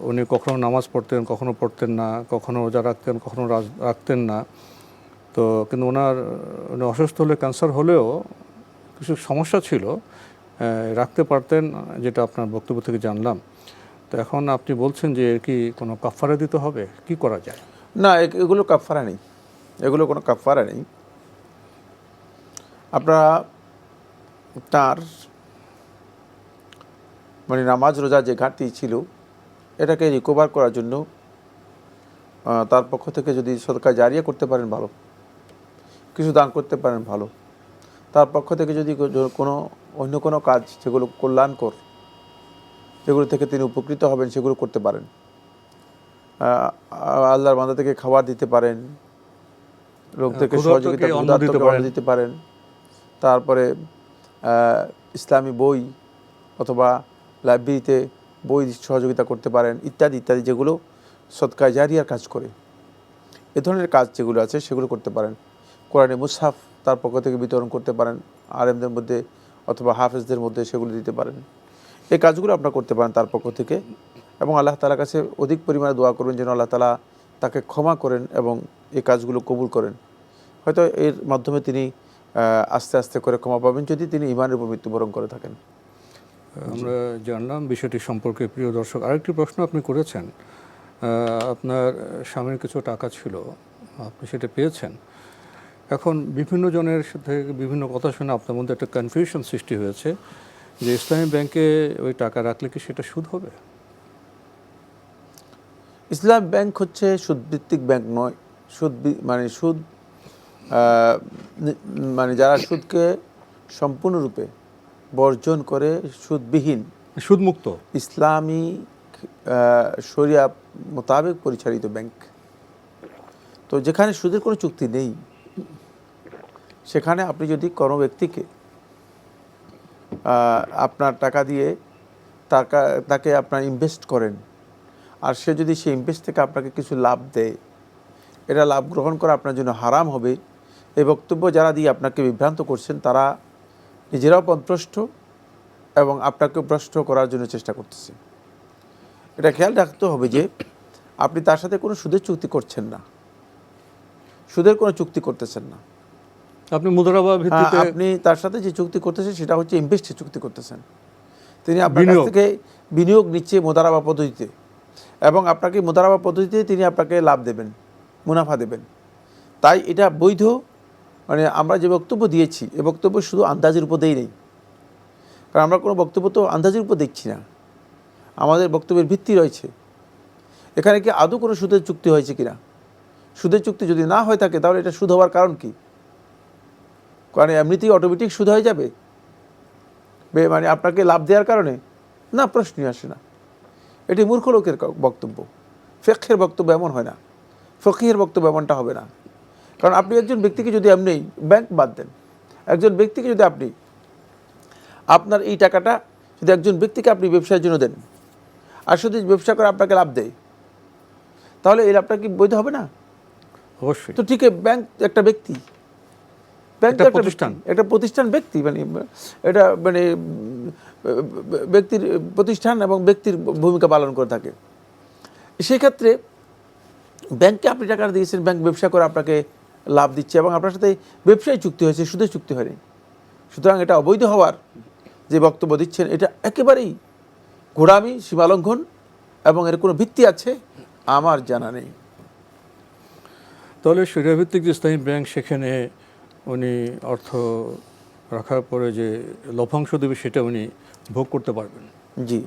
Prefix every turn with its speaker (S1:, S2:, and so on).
S1: উনি কখনো নামাজ পড়তেন, কখনো পড়তেন না, কখনো রোজা রাখতেন, কখনো রাখতেন না। তো কিন্তু ওনার, উনি অসুস্থ হলে ক্যান্সার হলেও কিছু সমস্যা ছিল রাখতে পারতেন যেটা আপনার বক্তব্য থেকে জানলাম। তো এখন আপনি বলছেন যে কি কোনো কাফারা দিতে হবে? কি করা যায়?
S2: না এগুলো কাফারা নেই। এগুলো কোনো কাফারা নেই। আপনারা তার মানে নামাজ, রোজা যে ঘাটতি ছিল এটাকে রিকভার করার জন্য তার পক্ষ থেকে যদি সরকার জারিয়া করতে পারেন ভালো কিছু দান করতে পারেন ভালো তার পক্ষ থেকে যদি কোনো অন্য কোনো কাজ যেগুলো কল্যাণকর যেগুলো থেকে তিনি উপকৃত হবেন সেগুলো করতে পারেন আল্লাহর বান্দা থেকে খাবার দিতে পারেন লোকদেরকে
S1: ক্ষুধার্তকে
S2: সহযোগিতা
S1: দিতে পারেন।
S2: তারপরে ইসলামী বই অথবা লাইব্রেরিতে বই সহযোগিতা করতে পারেন, ইত্যাদি ইত্যাদি, যেগুলো সৎকায় জারিয়ার কাজ করে। এ ধরনের কাজ যেগুলো আছে, সেগুলো করতে পারেন। কোরআনে মুসাফ তার পক্ষ থেকে বিতরণ করতে পারেন, আলেমদের মধ্যে অথবা হাফেজদের মধ্যে সেগুলো দিতে পারেন। এই কাজগুলো আপনারা করতে পারেন তার পক্ষ থেকে এবং আল্লাহ তালার কাছে অধিক পরিমাণে দোয়া করবেন যেন আল্লাহ তালা তাকে ক্ষমা করেন এবং এই কাজগুলো কবুল করেন। হয়তো এর মাধ্যমে তিনি আস্তে আস্তে করে ক্ষমা পাবেন যদি তিনি ইমানের উপর মৃত্যুবরণ করে থাকেন।
S1: আমরা জানলাম বিষয়টি সম্পর্কে। প্রিয় দর্শক, আরেকটি প্রশ্ন আপনি করেছেন আপনার স্বামীর কিছু টাকা ছিল, আপনি সেটা পেয়েছেন। এখন বিভিন্ন জনের সাথে বিভিন্ন কথা শুনে আপনার মধ্যে একটা কনফিউশন সৃষ্টি হয়েছে যে ইসলামী ব্যাংকে ওই টাকা রাখলে কি সেটা সুদ হবে?
S2: ইসলাম ব্যাংক হচ্ছে সুদভিত্তিক ব্যাংক নয়। সুদ মানে সুদ মানে যারা সুদকে সম্পূর্ণরূপে বর্জন করে সুদবিহীন।
S1: সুদমুক্ত।
S2: ইসলামী শরিয়া মোতাবেক পরিচালিত ব্যাংক। তো যেখানে সুদের কোনো চুক্তি নেই সেখানে আপনি যদি কোনো ব্যক্তিকে আপনার টাকা দিয়ে টাকা তাকে আপনার ইনভেস্ট করেন আর সে যদি সেই ইনভেস্ট থেকে আপনাকে কিছু লাভ দেয় এটা লাভ গ্রহণ করা আপনার জন্য হারাম হবে। এই বক্তব্য যারা দিয়ে আপনাকে বিভ্রান্ত করছেন তারা নিজেরাও পথভ্রষ্ট এবং আপনাকে ভ্রষ্ট করার জন্য চেষ্টা করতেছে। এটা খেয়াল রাখতে হবে যে আপনি তার সাথে কোনো সুদের চুক্তি করছেন না। সুদের কোনো চুক্তি করতেছেন না।
S1: আপনি মুদ্রাবা ভিত্তিতে
S2: হ্যাঁ, আপনি তার সাথে যে চুক্তি করতেছেন সেটা হচ্ছে ইনভেস্টের চুক্তি করতেছেন। তিনি আপনার কাছ থেকে বিনিয়োগ নিচ্ছে মোদারাবা পদ্ধতিতে এবং আপনাকে মোদারাবা পদ্ধতিতে তিনি আপনাকে লাভ দেবেন মুনাফা দেবেন। তাই এটা বৈধ মানে আমরা যে বক্তব্য দিয়েছি, এ বক্তব্য শুধু আন্দাজের উপর দেই নেই। কারণ আমরা কোনো বক্তব্য তো আন্দাজের উপর দেখছি না। আমাদের বক্তব্যের ভিত্তি রয়েছে। এখানে কি আদৌ কোনো সুদের চুক্তি হয়েছে কিনা? সুদের চুক্তি যদি না হয়ে থাকে, তাহলে এটা সুদ হওয়ার কারণ কি? কারণ এমনিতেই অটোমেটিক সুদ হয়ে যাবে। মানে আপনাকে লাভ দেওয়ার কারণে? না, প্রশ্নই আসে না। এটি মূর্খ লোকের বক্তব্য। ফেকের বক্তব্য এমন হয় না। ফকিহের বক্তব্য এমনটা হবে না। কারণ আপনি একজন ব্যক্তিকে যদি আপনি ব্যাংক বাদ দেন একজন ব্যক্তিকে যদি আপনি আপনার এই টাকাটা যদি একজন ব্যক্তিকে আপনি ব্যবসার জন্য দেন আর শুধু ব্যবসা করে আপনাকে লাভ দেয় তাহলে এই লাভটা কি বৈধ হবে না?
S1: অবশ্যই।
S2: তো ঠিক ব্যাংক একটা ব্যক্তি ব্যাংক
S1: একটা প্রতিষ্ঠান।
S2: একটা প্রতিষ্ঠান ব্যক্তি মানে এটা মানে ব্যক্তির প্রতিষ্ঠান এবং ব্যক্তির ভূমিকা পালন করে থাকে। সেক্ষেত্রে ব্যাংকে আপনি টাকা দিয়েছেন ব্যাংক ব্যবসা করে আপনাকে লাভ দিচ্ছে এবং আপনার সাথে ব্যবসায়ী চুক্তি হয়েছে সুদের চুক্তি হয়নি। সুতরাং এটা অবৈধ হওয়ার যে বক্তব্য দিচ্ছেন এটা একেবারেই ঘোড়ামি সীমালঙ্ঘন এবং এর কোনো ভিত্তি আছে আমার জানা নেই।
S1: তাহলে ভিত্তিক যে ইসলামী ব্যাংক সেখানে উনি অর্থ রাখার পরে যে লভ্যাংশ দেবে সেটা উনি ভোগ করতে পারবেন।
S2: জি।